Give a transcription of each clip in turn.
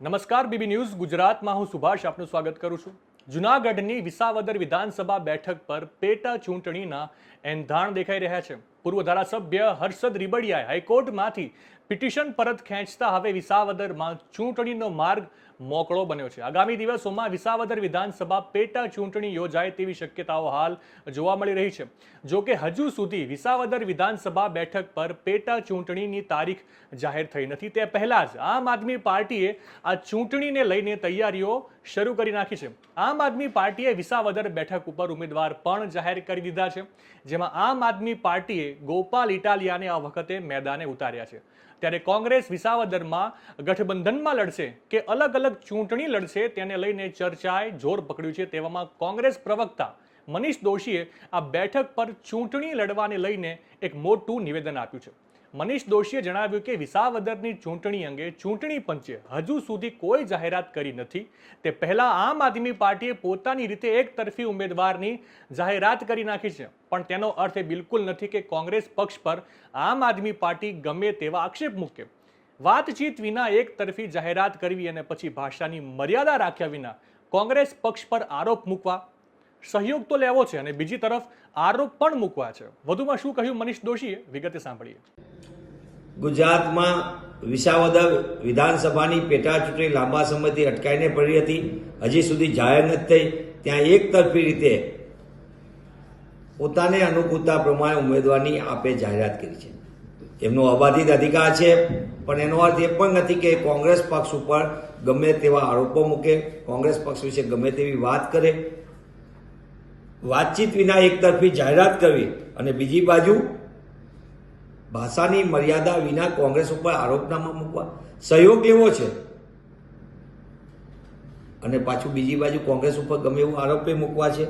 નમસ્કાર, BB news ગુજરાતમાં હું સુભાષ આપનું સ્વાગત કરું છું. જુનાગઢની વિસાવદર વિધાનસભા બેઠક પર પેટા ચૂંટણીના એંધાણ દેખાઈ રહ્યા છે. પૂર્વ ધારાસભ્ય હર્ષદ રીબડિયાએ હાઈકોર્ટમાંથી પિટિશન પરત ખેંચતા હવે વિસાવદરમાં ચૂંટણીનો માર્ગ મોકળો બન્યો છે. આગામી દિવસોમાં વિસાવદર વિધાનસભા પેટા ચૂંટણી યોજાય તેવી શક્યતાઓ હાલ જોવા મળી રહી છે. જો કે હજુ સુધી વિસાવદર વિધાનસભા બેઠક પર પેટા ચૂંટણીની તારીખ જાહેર થઈ નથી. તે પહેલાં જ આમ આદમી પાર્ટીએ આ ચૂંટણીને લઈને તૈયારીઓ શરૂ કરી નાખી છે. આમ આદમી પાર્ટીએ વિસાવદર બેઠક ઉપર ઉમેદવાર પણ જાહેર કરી દીધા છે. જેમાં આમ આદમી પાર્ટીએ ગોપાલ ઇટાલિયાને આ વખતે મેદાને ઉતાર્યા છે. ત્યારે કોંગ્રેસ વિસાવદરમાં ગઠબંધનમાં લડશે કે અલગ અલગ ચૂંટણી લડશે તેને લઈને ચર્ચાએ જોર પકડ્યું છે. તેવામાં કોંગ્રેસ પ્રવક્તા મનીષ દોશીએ આ બેઠક પર ચૂંટણી લડવાને લઈને એક મોટું નિવેદન આપ્યું છે. મનીષ દોશીએ જણાવ્યું કે વિસાવદરની ચૂંટણી અંગે ચૂંટણી પંચે હજુ સુધી કોઈ જાહેરાત કરી નથી. તે પહેલાં આમ આદમી પાર્ટીએ પોતાની રીતે એક તરફી ઉમેદવારની જાહેરાત કરી નાખી છે. પણ તેનો અર્થ એ બિલકુલ નથી કે કોંગ્રેસ પક્ષ પર આમ આદમી પાર્ટી ગમે તેવા આક્ષેપ મૂકે. વાતચીત વિના એક તરફી જાહેરાત કરવી અને પછી ભાષાની મર્યાદા રાખ્યા વિના કોંગ્રેસ પક્ષ પર આરોપ મૂકવા સહયોગ તો લેવો છે અને બીજી તરફ આરોપ પણ મૂકવા છે. વધુમાં શું કહ્યું મનીષ દોશીએ? વિગતે સાંભળીએ. ગુજરાતમાં વિસાવદર વિધાનસભાની પેટા ચૂંટણી લાંબા સમયથી અટકાઈને પડી હતી. હજી સુધી જાહેર નથી થઈ. ત્યાં એક તરફી રીતે પોતાને અનુકૂળતા પ્રમાણે ઉમેદવારની આપે જાહેરાત કરી છે. એમનો અબાધિત અધિકાર છે, પણ એનો અર્થ એ પણ નથી કે કોંગ્રેસ પક્ષ ઉપર ગમે તેવા આરોપો મૂકે, કોંગ્રેસ પક્ષ વિશે ગમે તેવી વાત કરે. વાતચીત વિના એક તરફી જાહેરાત કરવી અને બીજી બાજુ ભાષાની મર્યાદા વિના કોંગ્રેસ ઉપર આરોપનામા મૂકવા. સહયોગ લેવો છે. અને પાછું બીજી બાજુ કોંગ્રેસ ઉપર ગમે એવું આરોપે મૂકવા છે.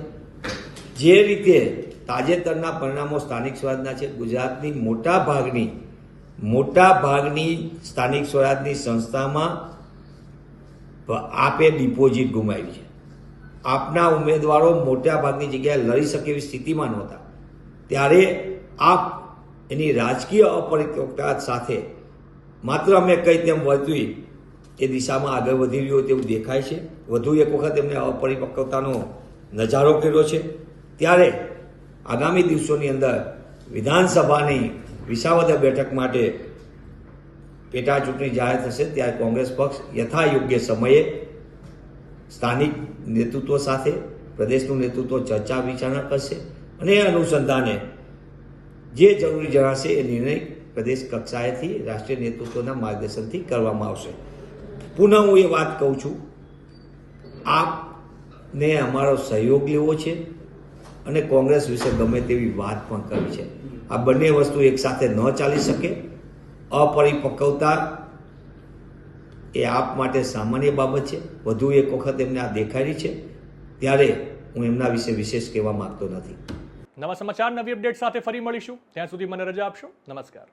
જે રીતે તાજેતરના પરિણામો સ્થાનિક સ્વરાજના છે. ગુજરાતની મોટા ભાગની મોટા ભાગની સ્થાનિક સ્વરાજની સંસ્થામાં આપે ડિપોઝિટ ગુમાવી છે. આપના ઉમેદવારો મોટા ભાગની જગ્યાએ લડી શકે એવી સ્થિતિમાં નહોતા. ત્યારે આપ એની રાજકીય અપરિપક્વતા સાથે માત્ર અમે કઈ તેમ વર્તવી એ દિશામાં આગળ વધી રહ્યો તેવું દેખાય છે. વધુ એક વખત એમને અપરિપક્વતાનો નજારો કર્યો છે. ત્યારે આગામી દિવસોની અંદર વિધાનસભાની વિસાવદર બેઠક માટે પેટા ચૂંટણી જાહેર થશે. ત્યારે કોંગ્રેસ પક્ષ યથા યોગ્ય સમયે સ્થાનિક નેતૃત્વ સાથે, પ્રદેશનું નેતૃત્વ ચર્ચા વિચારણા કરશે અને એ અનુસંધાને જે જરૂરી જણાશે એ નિર્ણય પ્રદેશ કક્ષાએથી રાષ્ટ્રીય નેતૃત્વના માર્ગદર્શનથી કરવામાં આવશે. પુનઃ હું એ વાત કહું છું, આપને અમારો સહયોગ લેવો છે અને કોંગ્રેસ વિશે ગમે તેવી વાત પણ કરવી છે. આ બંને વસ્તુ એકસાથે ન ચાલી શકે. અપરિપક્વતા એ આપ માટે સામાન્ય બાબત છે. વધુ એક વખત એમને આ દેખાડી છે. ત્યારે હું એમના વિશે વિશેષ કહેવા માંગતો નથી. નવા સમાચાર, નવી અપડેટ સાથે ફરી મળીશું. ત્યાં સુધી મને રજા આપશો. નમસ્કાર.